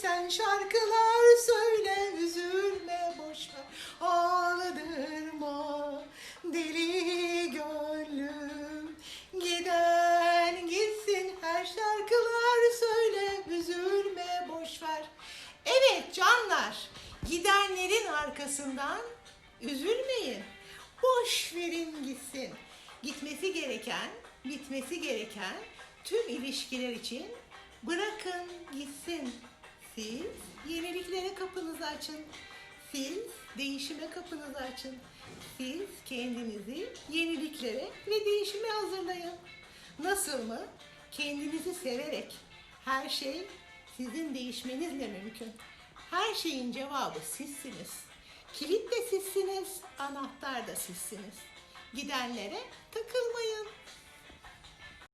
Sen şarkılar söyle üzülme boşver ağladırma deli gönlüm giden gitsin her şarkılar söyle üzülme boşver. Evet canlar gidenlerin arkasından üzülmeyin. Boş verin gitsin. Gitmesi gereken, bitmesi gereken tüm ilişkiler için bırakın gitsin. Siz yeniliklere kapınızı açın. Siz değişime kapınızı açın. Siz kendinizi yeniliklere ve değişime hazırlayın. Nasıl mı? Kendinizi severek her şey sizin değişmenizle mümkün. Her şeyin cevabı sizsiniz. Kilit de sizsiniz, anahtar da sizsiniz. Gidenlere takılmayın.